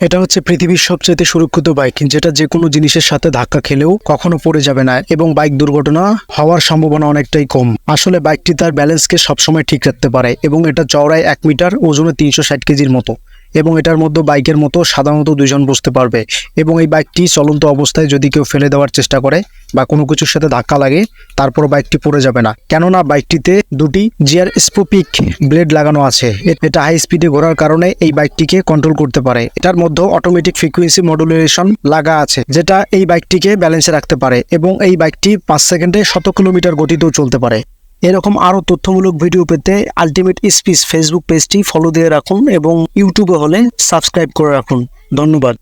এটা হচ্ছে পৃথিবীর সবচেয়ে সুরক্ষিত বাইক, যেটা যে কোনো জিনিসের সাথে ধাক্কা খেলেও কখনো পড়ে যাবে না, এবং বাইক দুর্ঘটনা হওয়ার সম্ভাবনা অনেকটাই কম। আসলে বাইকটি তার ব্যালেন্সকে সবসময় ঠিক রাখতে পারে, এবং এটা চওড়ায় এক মিটার, ওজনে তিনশো ষাট কেজির মতো। এবং এটার মধ্যে বাইকের মতো সাধারণত দুজন বসতে পারবে। এবং এই বাইকটি চলন্ত অবস্থায় যদি কেউ ফেলে দেওয়ার চেষ্টা করে বা কোনো কিছুর সাথে ধাক্কা লাগে, তারপর বাইকটি পড়ে যাবে না। কেননা বাইকটিতে দুটি জিয়ার স্পোপিক ব্লেড লাগানো আছে। এটা হাই স্পিডে ঘোরার কারণে এই বাইকটিকে কন্ট্রোল করতে পারে। এটার মধ্যে অটোমেটিক ফ্রিকোয়েন্সি মডুলেশন লাগা আছে, যেটা এই বাইকটিকে ব্যালেন্সে রাখতে পারে এবং এই বাইকটি পাঁচ সেকেন্ডে শত কিলোমিটার গতিতেও চলতে পারে। এরকম আরও তথ্যমূলক ভিডিও পেতে আলটিমেট স্পিচ ফেসবুক পেজটি ফলো দিয়ে রাখুন এবং ইউটিউবে হলে সাবস্ক্রাইব করে রাখুন। ধন্যবাদ।